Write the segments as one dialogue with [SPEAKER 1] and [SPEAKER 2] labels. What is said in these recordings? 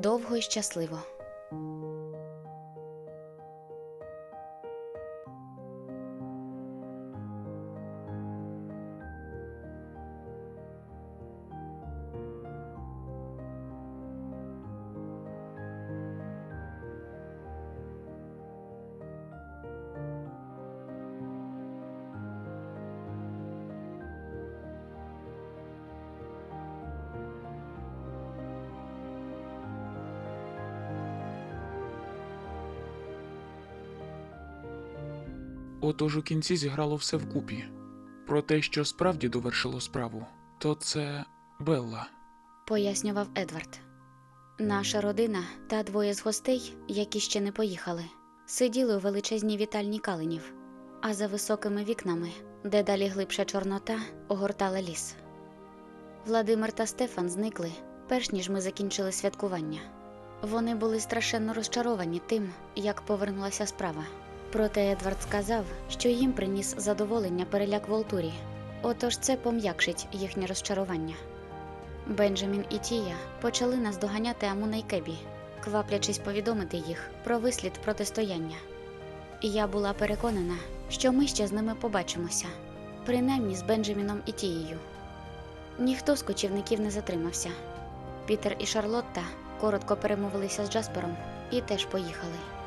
[SPEAKER 1] Довго і щасливо.
[SPEAKER 2] Отож у кінці зіграло все вкупі. Про те, що справді довершило справу, то це Белла.
[SPEAKER 1] пояснював Едвард. Наша родина та двоє з гостей, які ще не поїхали, сиділи у величезній вітальні калинів, а за високими вікнами, де далі глибша чорнота, огортала ліс. Владимир та Стефан зникли, перш ніж ми закінчили святкування. Вони були страшенно розчаровані тим, як повернулася справа. Проте Едвард сказав, що їм приніс задоволення переляк Волтурі, отож це пом'якшить їхнє розчарування. Бенджамін і Тія почали нас доганяти Амуна й Кебі, кваплячись повідомити їх про вислід протистояння. Я була переконана, що ми ще з ними побачимося, принаймні з Бенджаміном і Тією. Ніхто з кочівників не затримався. Пітер і Шарлотта коротко перемовилися з Джаспером і теж поїхали.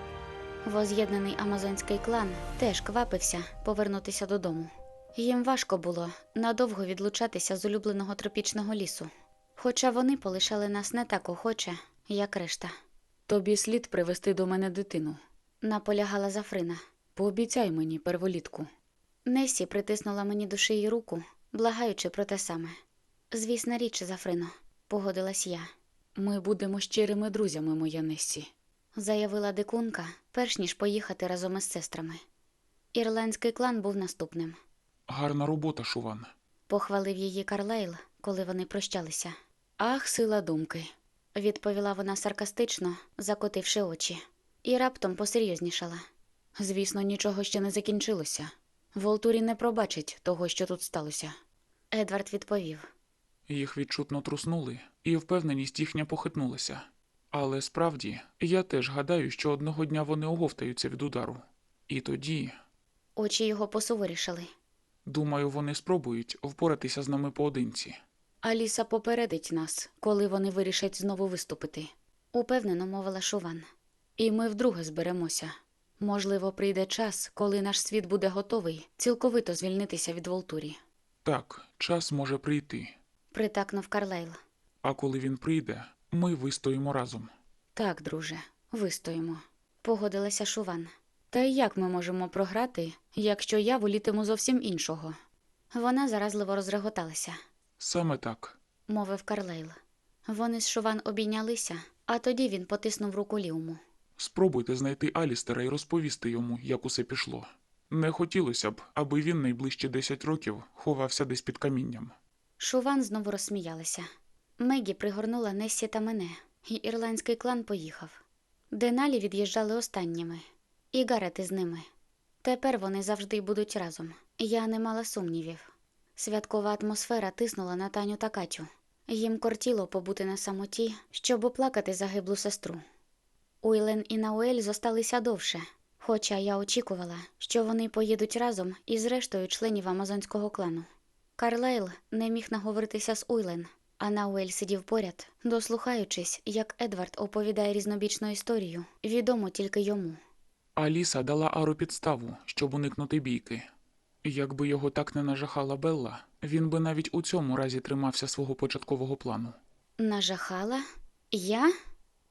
[SPEAKER 1] Воз'єднаний амазонський клан теж квапився повернутися додому. Їм важко було надовго відлучатися з улюбленого тропічного лісу, хоча вони полишали нас не так охоче, як решта.
[SPEAKER 3] Тобі слід привезти до мене дитину.
[SPEAKER 1] Наполягала Зафрина.
[SPEAKER 3] Пообіцяй мені перволітку.
[SPEAKER 1] Несі притиснула мені до шиї руку, благаючи про те саме. Звісна річ, Зафрино, погодилась я,
[SPEAKER 3] Ми будемо щирими друзями, моя Нессі.
[SPEAKER 1] Заявила дикунка, перш ніж поїхати разом із сестрами. Ірландський клан був наступним.
[SPEAKER 2] Гарна робота, Шуван.
[SPEAKER 1] Похвалив її Карлайл, коли вони прощалися.
[SPEAKER 3] Ах, сила думки.
[SPEAKER 1] Відповіла вона саркастично, закотивши очі, і раптом посерйознішала.
[SPEAKER 3] Звісно, нічого ще не закінчилося. Волтурі не пробачить того, що тут сталося.
[SPEAKER 1] Едвард відповів.
[SPEAKER 2] Їх відчутно труснули, і впевненість їхня похитнулася. Але справді, я теж гадаю, що одного дня вони оговтаються від удару. І тоді,
[SPEAKER 1] Очі його посуворішали.
[SPEAKER 2] думаю, вони спробують впоратися з нами поодинці.
[SPEAKER 3] Аліса попередить нас, коли вони вирішать знову виступити.
[SPEAKER 1] Упевнено мовила Шуван.
[SPEAKER 3] І ми вдруге зберемося. Можливо, прийде час, коли наш світ буде готовий цілковито звільнитися від Волтурі.
[SPEAKER 2] Так, час може прийти.
[SPEAKER 1] Притакнув Карлайл.
[SPEAKER 2] А коли він прийде, ми вистоїмо разом.
[SPEAKER 3] Так, друже, вистоїмо.
[SPEAKER 1] Погодилася Шуван.
[SPEAKER 3] Та й як ми можемо програти, якщо я волітиму зовсім іншого?
[SPEAKER 1] Вона заразливо розреготалася,
[SPEAKER 2] Саме так.
[SPEAKER 1] мовив Карлайл. Вони з Шуван обійнялися, а тоді він потиснув руку Ліуму.
[SPEAKER 2] Спробуйте знайти Алістера і розповісти йому, як усе пішло. Не хотілося б, аби він найближчі 10 років ховався десь під камінням.
[SPEAKER 1] Шуван знову розсміялася. Мегі пригорнула Несі та мене, і ірландський клан поїхав. Деналі від'їжджали останніми, і Гарет із ними. Тепер вони завжди будуть разом. Я не мала сумнівів. Святкова атмосфера тиснула на Таню та Катю. Їм кортіло побути на самоті, щоб оплакати загиблу сестру. Уйлен і Науель зосталися довше, хоча я очікувала, що вони поїдуть разом із рештою членів амазонського клану. Карлайл не міг наговоритися з Уйлен, а Науель сидів поряд, дослухаючись, як Едвард оповідає різнобічну історію, відому тільки йому.
[SPEAKER 2] Аліса дала Ару підставу, щоб уникнути бійки. Якби його так не нажахала Белла, він би навіть у цьому разі тримався свого початкового плану.
[SPEAKER 1] Нажахала? Я?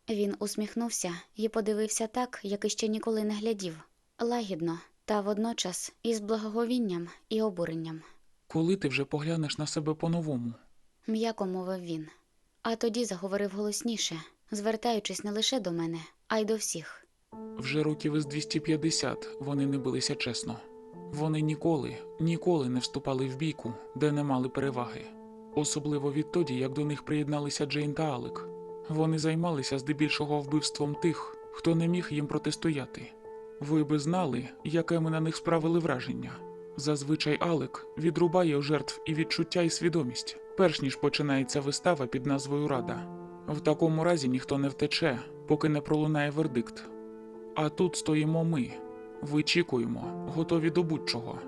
[SPEAKER 1] Він усміхнувся і подивився так, як іще ніколи не глядів, лагідно, та водночас із благоговінням і обуренням.
[SPEAKER 2] Коли ти вже поглянеш на себе по-новому?
[SPEAKER 1] М'яко мовив він. А тоді заговорив голосніше, звертаючись не лише до мене, а й до всіх.
[SPEAKER 2] Вже років із 250 вони не билися чесно. Вони ніколи, ніколи не вступали в бійку, де не мали переваги. Особливо відтоді, як до них приєдналися Джейн та Алек. Вони займалися здебільшого вбивством тих, хто не міг їм протистояти. Ви би знали, яке ми на них справили враження. Зазвичай Алек відрубає у жертв і відчуття, і свідомість, перш ніж починається вистава під назвою Рада. В такому разі ніхто не втече, поки не пролунає вердикт. А тут стоїмо ми, вичікуємо, готові до будь-чого,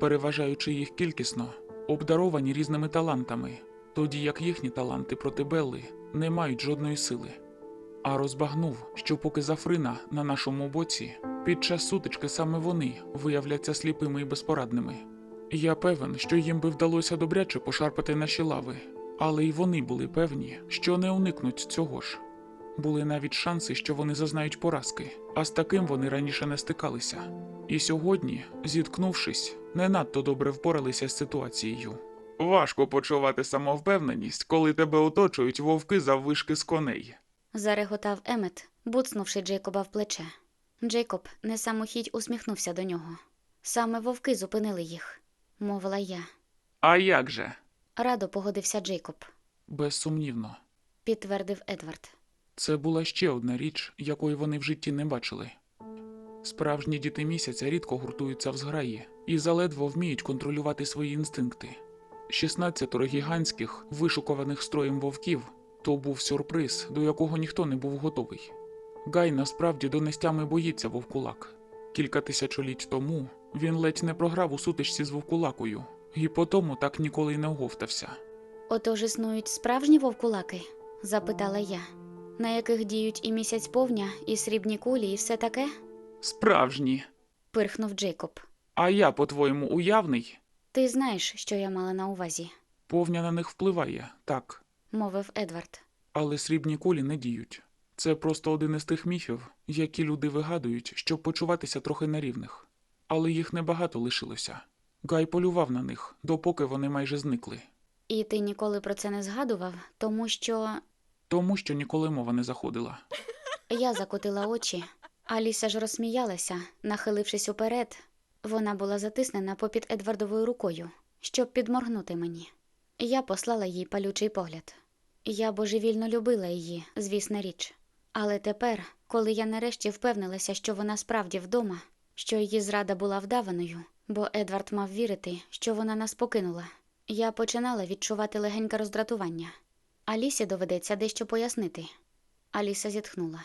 [SPEAKER 2] переважаючи їх кількісно, обдаровані різними талантами, тоді як їхні таланти проти Белли не мають жодної сили. А розбагнув, що поки Зафрина на нашому боці, під час сутички саме вони виявляться сліпими і безпорадними. Я певен, що їм би вдалося добряче пошарпати наші лави, але й вони були певні, що не уникнуть цього ж. Були навіть шанси, що вони зазнають поразки, а з таким вони раніше не стикалися. І сьогодні, зіткнувшись, не надто добре впоралися з ситуацією. Важко почувати самовпевненість, коли тебе оточують вовки заввишки з коней.
[SPEAKER 1] Зареготав Емет, буцнувши Джейкоба в плече. Джейкоб не самохідь усміхнувся до нього. Саме вовки зупинили їх, мовила я.
[SPEAKER 2] А як же?
[SPEAKER 1] Радо погодився Джейкоб,
[SPEAKER 2] Безсумнівно.
[SPEAKER 1] підтвердив Едвард.
[SPEAKER 2] Це була ще одна річ, якої вони в житті не бачили. Справжні діти місяця рідко гуртуються в зграї і заледве вміють контролювати свої інстинкти. 16 гігантських, вишукуваних строєм вовків то був сюрприз, до якого ніхто не був готовий. Гай насправді донестями боїться вовкулак. Кілька тисячоліть тому він ледь не програв у сутичці з вовкулакою, і потому так ніколи й не оговтався.
[SPEAKER 1] Отож існують справжні вовкулаки? запитала я, на яких діють і місяць повня, і срібні кулі, і все таке?
[SPEAKER 2] Справжні.
[SPEAKER 1] пирхнув Джейкоб.
[SPEAKER 2] А я, по-твоєму, уявний?
[SPEAKER 1] Ти знаєш, що я мала на увазі,
[SPEAKER 2] Повня на них впливає, так,
[SPEAKER 1] мовив Едвард.
[SPEAKER 2] але срібні кулі не діють. Це просто один із тих міфів, які люди вигадують, щоб почуватися трохи на рівних. Але їх небагато лишилося. Гай полював на них, допоки вони майже зникли.
[SPEAKER 1] І ти ніколи про це не згадував, тому що
[SPEAKER 2] Тому що ніколи мова не заходила.
[SPEAKER 1] я закотила очі. Аліса ж розсміялася, нахилившись уперед. Вона була затиснена попід Едвардовою рукою, щоб підморгнути мені. Я послала їй палючий погляд. Я божевільно любила її, звісна річ. Але тепер, коли я нарешті впевнилася, що вона справді вдома, що її зрада була вдаваною, бо Едвард мав вірити, що вона нас покинула, я починала відчувати легеньке роздратування. Алісі доведеться дещо пояснити. Аліса зітхнула.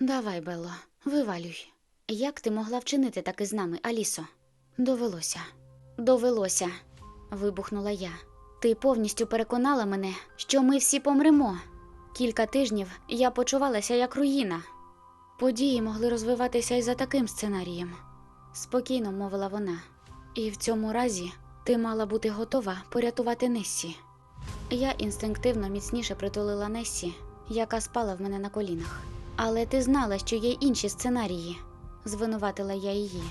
[SPEAKER 1] Давай, Белло, вивалюй. Як ти могла вчинити так із нами, Алісо? Довелося. Довелося. вибухнула я. Ти повністю переконала мене, що ми всі помремо. Кілька тижнів я почувалася як руїна. Події могли розвиватися і за таким сценарієм, спокійно мовила вона. І в цьому разі ти мала бути готова порятувати Нессі. Я інстинктивно міцніше притулила Нессі, яка спала в мене на колінах. Але ти знала, що є інші сценарії, звинуватила я її.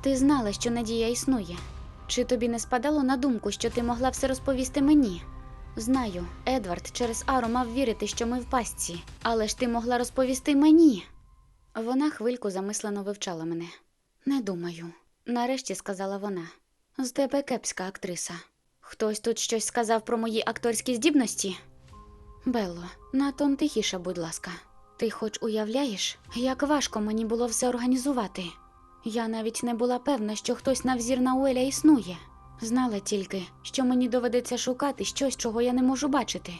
[SPEAKER 1] Ти знала, що надія існує. Чи тобі не спадало на думку, що ти могла все розповісти мені? Знаю, Едвард через Ару мав вірити, що ми в пастці, але ж ти могла розповісти мені. Вона хвильку замислено вивчала мене. Не думаю, нарешті сказала вона. З тебе кепська актриса. Хтось тут щось сказав про мої акторські здібності? Белло, натон тихіше, будь ласка. Ти хоч уявляєш, як важко мені було все організувати? Я навіть не була певна, що хтось на взір Науеля існує. Знала тільки, що мені доведеться шукати щось, чого я не можу бачити.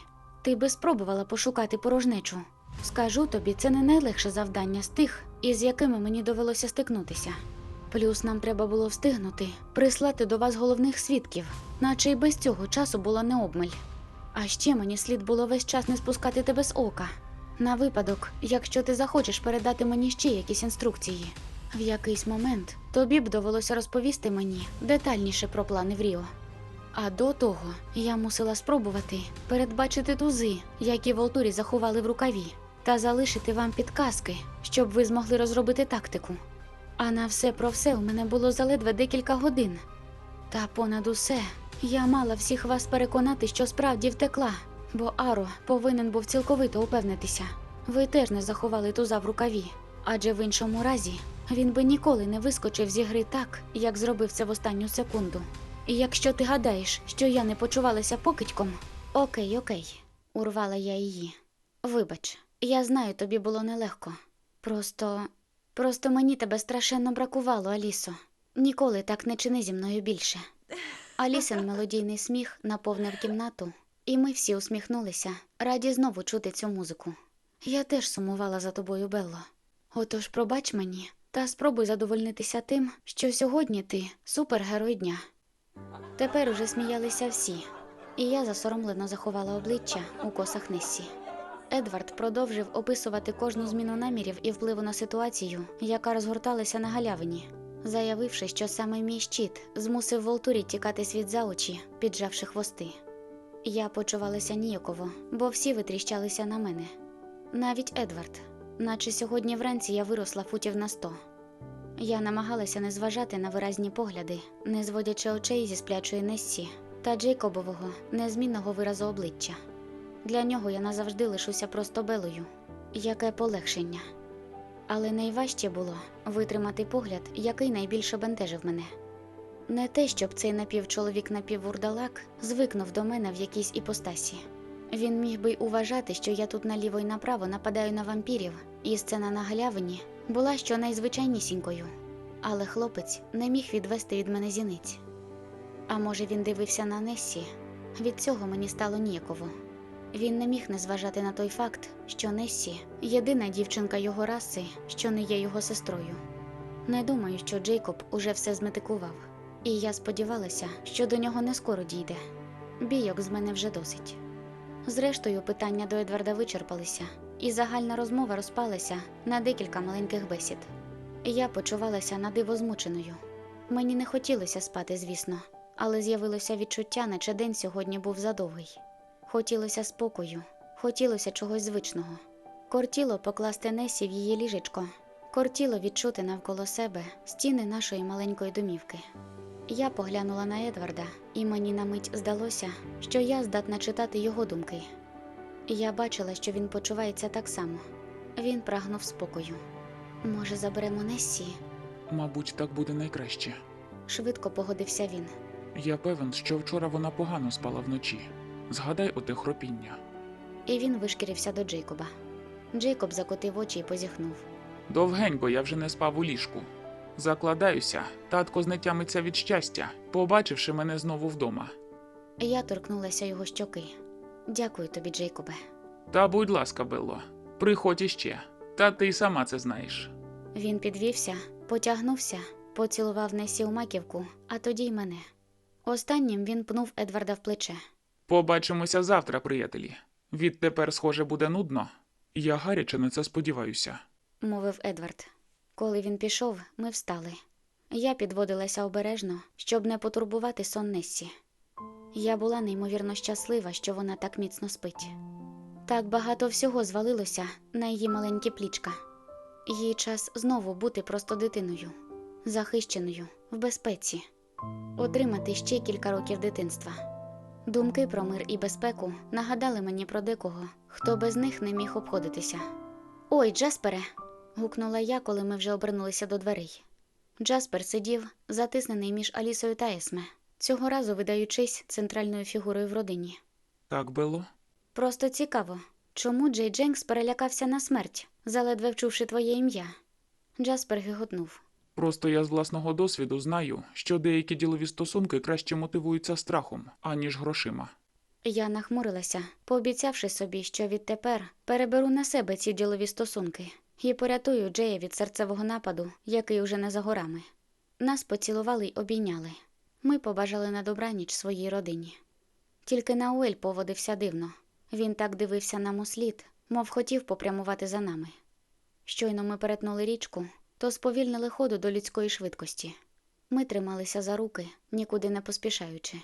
[SPEAKER 1] Ти би спробувала пошукати порожнечу. Скажу тобі, це не найлегше завдання з тих, із якими мені довелося стикнутися. Плюс нам треба було встигнути прислати до вас головних свідків, наче й без цього часу було не обмаль. А ще мені слід було весь час не спускати тебе з ока. На випадок, якщо ти захочеш передати мені ще якісь інструкції. В якийсь момент тобі б довелося розповісти мені детальніше про плани в Ріо. А до того я мусила спробувати передбачити тузи, які Волтурі заховали в рукаві, та залишити вам підказки, щоб ви змогли розробити тактику. А на все про все у мене було заледве декілька годин. Та понад усе я мала всіх вас переконати, що справді втекла, бо Аро повинен був цілковито упевнитися. Ви теж не заховали туза в рукаві, адже в іншому разі він би ніколи не вискочив зі гри так, як зробив це в останню секунду. І якщо ти гадаєш, що я не почувалася покидьком, окей, окей, урвала я її. Вибач, я знаю, тобі було нелегко. Просто. Просто мені тебе страшенно бракувало, Алісо. Ніколи так не чини зі мною більше. Алісин мелодійний сміх наповнив кімнату, і ми всі усміхнулися, раді знову чути цю музику. Я теж сумувала за тобою, Белло. Отож, пробач мені та спробуй задовольнитися тим, що сьогодні ти супергерой дня. Тепер уже сміялися всі, і я засоромлено заховала обличчя у косах Нессі. Едвард продовжив описувати кожну зміну намірів і впливу на ситуацію, яка розгорталася на галявині, заявивши, що саме мій щит змусив Волтурі тікати світ за очі, піджавши хвости. Я почувалася ніяково, бо всі витріщалися на мене. Навіть Едвард, наче сьогодні вранці я виросла футів на сто. Я намагалася не зважати на виразні погляди, не зводячи очей зі сплячої Нессі та Джейкобового незмінного виразу обличчя. Для нього я назавжди лишуся просто белою. Яке полегшення. Але найважче було витримати погляд, який найбільше бентежив мене. Не те, щоб цей напівчоловік напіввурдалак звикнув до мене в якійсь іпостасі. Він міг би й уважати, що я тут наліво й направо нападаю на вампірів, і сцена на галявині була що найзвичайнісінькою. Але хлопець не міг відвести від мене зіниць. А може, він дивився на Нессі? Від цього мені стало ніяково. Він не міг не зважати на той факт, що Нессі єдина дівчинка його раси, що не є його сестрою. Не думаю, що Джейкоб уже все зметикував, і я сподівалася, що до нього не скоро дійде. Бійок з мене вже досить. Зрештою, питання до Едварда вичерпалися, і загальна розмова розпалася на декілька маленьких бесід. Я почувалася надиво змученою. Мені не хотілося спати, звісно, але з'явилося відчуття, наче день сьогодні був задовгий. Хотілося спокою, хотілося чогось звичного. Кортіло покласти Несі в її ліжечко, кортіло відчути навколо себе стіни нашої маленької домівки. Я поглянула на Едварда, і мені на мить здалося, що я здатна читати його думки. Я бачила, що він почувається так само. Він прагнув спокою. Може, заберемо Нессі?
[SPEAKER 2] Мабуть, так буде найкраще.
[SPEAKER 1] Швидко погодився він.
[SPEAKER 2] Я певен, що вчора вона погано спала вночі. Згадай оте хропіння.
[SPEAKER 1] І він вишкірився до Джейкоба. Джейкоб закотив очі і позіхнув.
[SPEAKER 2] Довгенько я вже не спав у ліжку. Закладаюся, татко знетямиться від щастя, побачивши мене знову вдома.
[SPEAKER 1] Я торкнулася його щоки. Дякую тобі, Джейкобе.
[SPEAKER 2] Та будь ласка, Белло, приходь іще. Та ти й сама це знаєш.
[SPEAKER 1] Він підвівся, потягнувся, поцілував Несі у маківку, а тоді й мене. Останнім він пнув Едварда в плече.
[SPEAKER 2] Побачимося завтра, приятелі. Відтепер, схоже, буде нудно. Я гаряче на це сподіваюся.
[SPEAKER 1] мовив Едвард. Коли він пішов, ми встали. Я підводилася обережно, щоб не потурбувати сон Нессі. Я була неймовірно щаслива, що вона так міцно спить. Так багато всього звалилося на її маленькі плічка. Їй час знову бути просто дитиною, захищеною, в безпеці, отримати ще кілька років дитинства. Думки про мир і безпеку нагадали мені про декого, хто без них не міг обходитися. Ой, Джаспере. гукнула я, коли ми вже обернулися до дверей. Джаспер сидів, затиснений між Алісою та Есме, цього разу видаючись центральною фігурою в родині.
[SPEAKER 2] Так, Белло?
[SPEAKER 1] Просто цікаво, чому Джей Дженкс перелякався на смерть, заледве вчувши твоє ім'я. Джаспер гиготнув.
[SPEAKER 2] Просто я з власного досвіду знаю, що деякі ділові стосунки краще мотивуються страхом, аніж грошима.
[SPEAKER 1] Я нахмурилася, пообіцявши собі, що відтепер переберу на себе ці ділові стосунки і порятую Джея від серцевого нападу, який уже не за горами. Нас поцілували й обійняли. Ми побажали на добраніч своїй родині. Тільки Науель поводився дивно. Він так дивився нам у слід, мов хотів попрямувати за нами. Щойно ми перетнули річку, то сповільнили ходу до людської швидкості. Ми трималися за руки, нікуди не поспішаючи.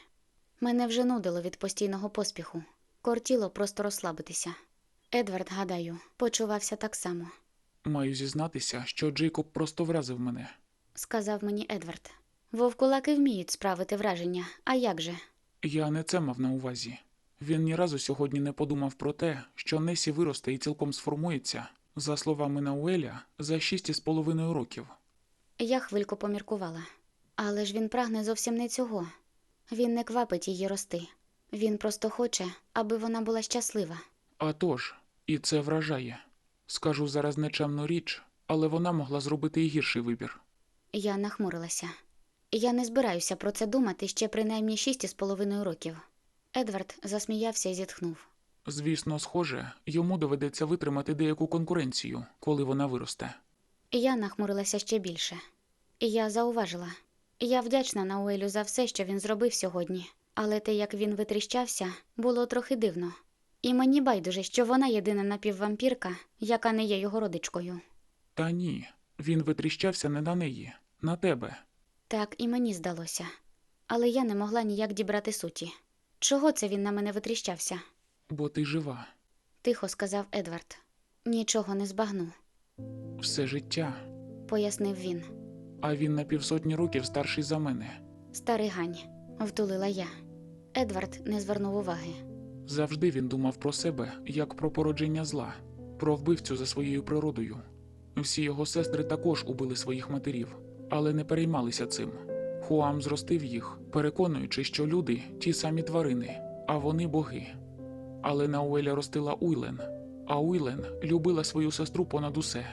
[SPEAKER 1] Мене вже нудило від постійного поспіху. Кортіло просто розслабитися. Едвард, гадаю, почувався так само,
[SPEAKER 2] Маю зізнатися, що Джейкоб просто вразив мене.
[SPEAKER 1] сказав мені Едвард. Вовкулаки вміють справити враження, а як же?
[SPEAKER 2] Я не це мав на увазі. Він ні разу сьогодні не подумав про те, що Несі виросте і цілком сформується, за словами Науеля, за шість із половиною років.
[SPEAKER 1] Я хвильку поміркувала. Але ж він прагне зовсім не цього. Він не квапить її рости. Він просто хоче, аби вона була щаслива.
[SPEAKER 2] А тож, і це вражає. Скажу зараз нечемну річ, але вона могла зробити і гірший вибір.
[SPEAKER 1] Я нахмурилася. Я не збираюся про це думати ще принаймні шість із половиною років. Едвард засміявся і зітхнув.
[SPEAKER 2] Звісно, схоже, йому доведеться витримати деяку конкуренцію, коли вона виросте.
[SPEAKER 1] Я нахмурилася ще більше. Я зауважила. Я вдячна Науелю за все, що він зробив сьогодні, але те, як він витріщався, було трохи дивно. І мені байдуже, що вона єдина напіввампірка, яка не є його родичкою.
[SPEAKER 2] Та ні, він витріщався не на неї, на тебе.
[SPEAKER 1] Так і мені здалося. Але я не могла ніяк дібрати суті. Чого це він на мене витріщався?
[SPEAKER 2] Бо ти жива.
[SPEAKER 1] тихо сказав Едвард. Нічого не збагну,
[SPEAKER 2] Все життя.
[SPEAKER 1] пояснив він.
[SPEAKER 2] А він на півсотні років старший за мене.
[SPEAKER 1] Старий гань, втулила я. Едвард не звернув уваги.
[SPEAKER 2] Завжди він думав про себе як про породження зла, про вбивцю за своєю природою. Всі його сестри також убили своїх матерів, але не переймалися цим. Хуам зростив їх, переконуючи, що люди ті самі тварини, а вони боги. Але Науеля ростила Уйлен, а Уйлен любила свою сестру понад усе.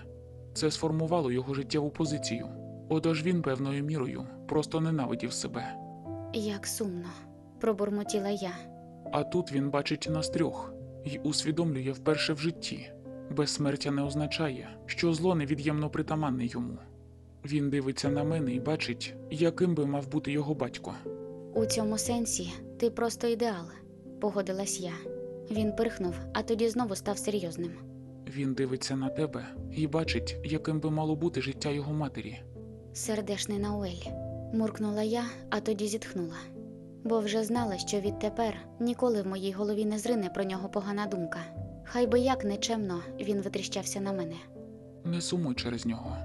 [SPEAKER 2] Це сформувало його життєву позицію. Отож він певною мірою просто ненавидів себе.
[SPEAKER 1] Як сумно, пробурмотіла я.
[SPEAKER 2] А тут він бачить нас трьох і усвідомлює вперше в житті. Безсмертя не означає, що зло невід'ємно притаманне йому. Він дивиться на мене і бачить, яким би мав бути його батько.
[SPEAKER 1] У цьому сенсі ти просто ідеал, погодилась я. Він пирхнув, а тоді знову став серйозним.
[SPEAKER 2] Він дивиться на тебе і бачить, яким би мало бути життя його матері.
[SPEAKER 1] Сердешний Науель, муркнула я, а тоді зітхнула. Бо вже знала, що відтепер ніколи в моїй голові не зрине про нього погана думка. Хай би як нечемно він витріщався на мене.
[SPEAKER 2] Не сумуй через нього.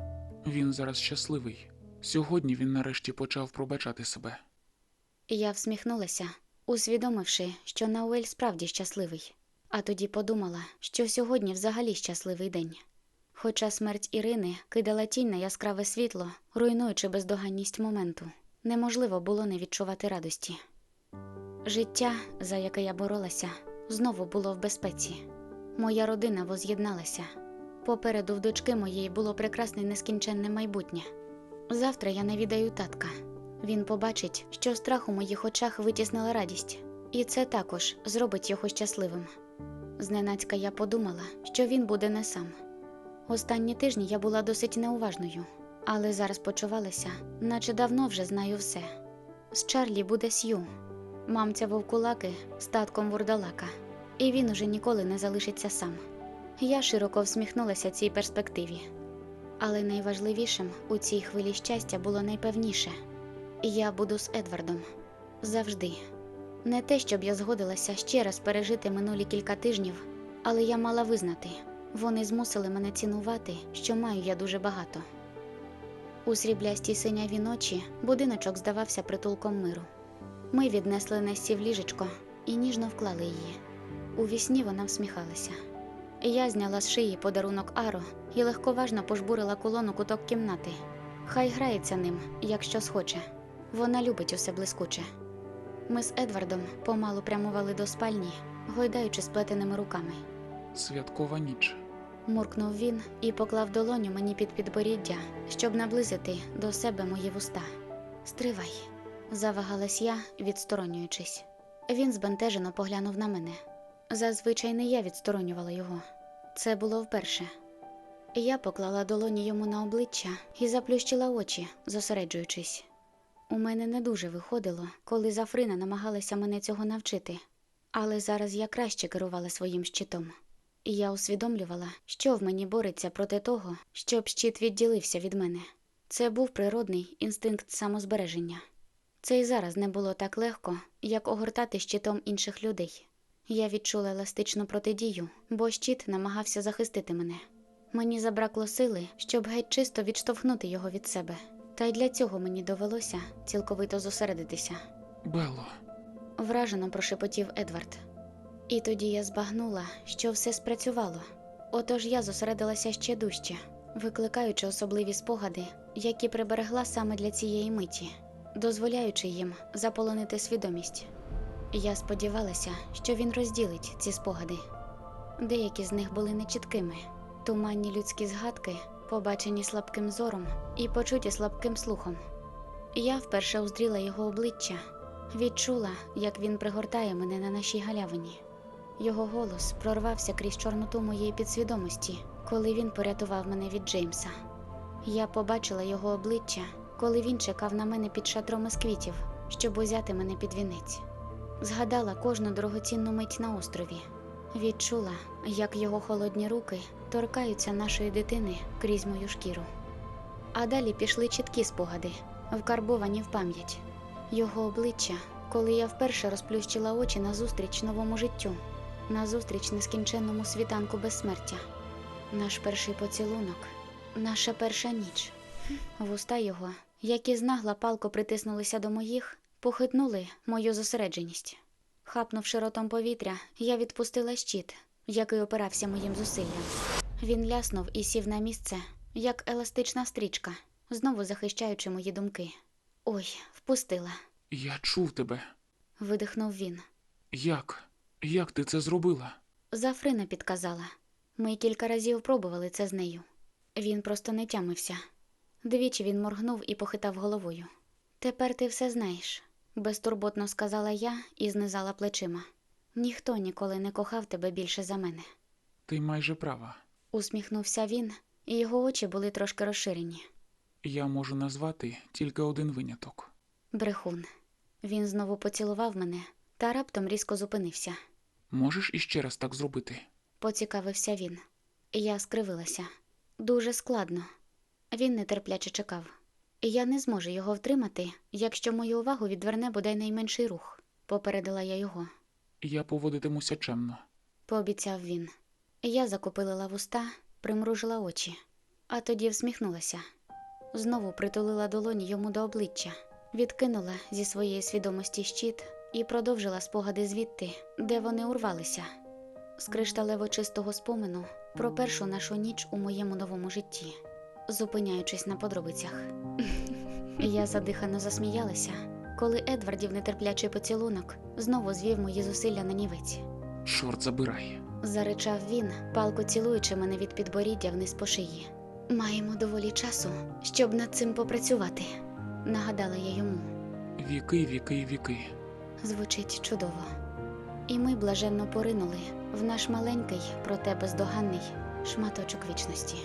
[SPEAKER 2] Він зараз щасливий. Сьогодні він нарешті почав пробачати себе.
[SPEAKER 1] Я всміхнулася, усвідомивши, що Науель справді щасливий, а тоді подумала, що сьогодні взагалі щасливий день. Хоча смерть Ірини кидала тінь на яскраве світло, руйнуючи бездоганність моменту, неможливо було не відчувати радості. Життя, за яке я боролася, знову було в безпеці. Моя родина воз'єдналася. Попереду в дочки моєї було прекрасне нескінченне майбутнє. Завтра я навідаю татка. Він побачить, що страх у моїх очах витіснила радість, і це також зробить його щасливим. Зненацька я подумала, що він буде не сам. Останні тижні я була досить неуважною, але зараз почувалася, наче давно вже знаю все. З Чарлі буде Сью, мамця вовкулаки з татком вурдалака, і він уже ніколи не залишиться сам. Я широко всміхнулася цій перспективі. Але найважливішим у цій хвилі щастя було найпевніше я буду з Едвардом завжди. Не те, щоб я згодилася ще раз пережити минулі кілька тижнів, але я мала визнати, вони змусили мене цінувати, що маю я дуже багато. У сріблястій синяві ночі будиночок здавався притулком миру. Ми віднесли Нессі в ліжечко і ніжно вклали її. У вісні вона всміхалася. Я зняла з шиї подарунок Аро і легковажно пожбурила колону куток кімнати. Хай грається ним, якщо схоче. Вона любить усе блискуче. Ми з Едвардом помалу прямували до спальні, гойдаючи сплетеними руками.
[SPEAKER 2] Святкова ніч.
[SPEAKER 1] Муркнув він і поклав долоню мені під підборіддя, щоб наблизити до себе мої вуста. Стривай, завагалась я, відсторонюючись. Він збентежено поглянув на мене. Зазвичай не я відсторонювала його. Це було вперше. Я поклала долоні йому на обличчя і заплющила очі, зосереджуючись. У мене не дуже виходило, коли Зафрина намагалася мене цього навчити, але зараз я краще керувала своїм щитом. І я усвідомлювала, що в мені бореться проти того, щоб щит відділився від мене. Це був природний інстинкт самозбереження. Це й зараз не було так легко, як огортати щитом інших людей. Я відчула еластичну протидію, бо щит намагався захистити мене. Мені забракло сили, щоб геть чисто відштовхнути його від себе. Та й для цього мені довелося цілковито зосередитися.
[SPEAKER 2] Белло,
[SPEAKER 1] Вражено прошепотів Едвард. І тоді я збагнула, що все спрацювало. Отож я зосередилася ще дужче, викликаючи особливі спогади, які приберегла саме для цієї миті, дозволяючи їм заполонити свідомість. Я сподівалася, що він розділить ці спогади. Деякі з них були нечіткими, туманні людські згадки, побачені слабким зором і почуті слабким слухом. Я вперше уздріла його обличчя, відчула, як він пригортає мене на нашій галявині. Його голос прорвався крізь чорноту моєї підсвідомості, коли він порятував мене від Джеймса. Я побачила його обличчя, коли він чекав на мене під шатром із квітів, щоб узяти мене під вінець. Згадала кожну дорогоцінну мить на острові. Відчула, як його холодні руки торкаються нашої дитини крізь мою шкіру. А далі пішли чіткі спогади, вкарбовані в пам'ять. Його обличчя, коли я вперше розплющила очі назустріч новому життю, назустріч нескінченному світанку безсмертя. Наш перший поцілунок, наша перша ніч. Вуста його, які знагла палко притиснулися до моїх, похитнули мою зосередженість. Хапнувши ротом повітря, я відпустила щит, який опирався моїм зусиллям. Він ляснув і сів на місце, як еластична стрічка, знову захищаючи мої думки. Ой, впустила,
[SPEAKER 2] Я чув тебе.
[SPEAKER 1] видихнув він.
[SPEAKER 2] Як? Як ти це зробила?
[SPEAKER 1] Зафрина підказала. Ми кілька разів пробували це з нею. Він просто не тямився. Двічі він моргнув і похитав головою. Тепер ти все знаєш, безтурботно сказала я і знизала плечима. Ніхто ніколи не кохав тебе більше за мене.
[SPEAKER 2] Ти майже права.
[SPEAKER 1] Усміхнувся він, і його очі були трошки розширені.
[SPEAKER 2] Я можу назвати тільки один виняток.
[SPEAKER 1] Брехун. Він знову поцілував мене та раптом різко зупинився.
[SPEAKER 2] Можеш іще раз так зробити?
[SPEAKER 1] Поцікавився він. Я скривилася. Дуже складно. Він нетерпляче чекав. Я не зможу його втримати, якщо мою увагу відверне бодай найменший рух, попередила я його,
[SPEAKER 2] Я поводитимуся чемно.
[SPEAKER 1] пообіцяв він. Я закопилила вуста, примружила очі, а тоді всміхнулася. Знову притулила долоні йому до обличчя, відкинула зі своєї свідомості щит і продовжила спогади звідти, де вони урвалися з кришталево чистого спомину про першу нашу ніч у моєму новому житті, зупиняючись на подробицях. Я задихано засміялася, коли Едвардів нетерплячий поцілунок знову звів мої зусилля на нівець.
[SPEAKER 2] Чорт забирай.
[SPEAKER 1] Заричав він, палко цілуючи мене від підборіддя вниз по шиї. Маємо доволі часу, щоб над цим попрацювати, нагадала я йому.
[SPEAKER 2] Віки, віки, віки.
[SPEAKER 1] Звучить чудово. І ми блаженно поринули в наш маленький, проте бездоганний шматочок вічності.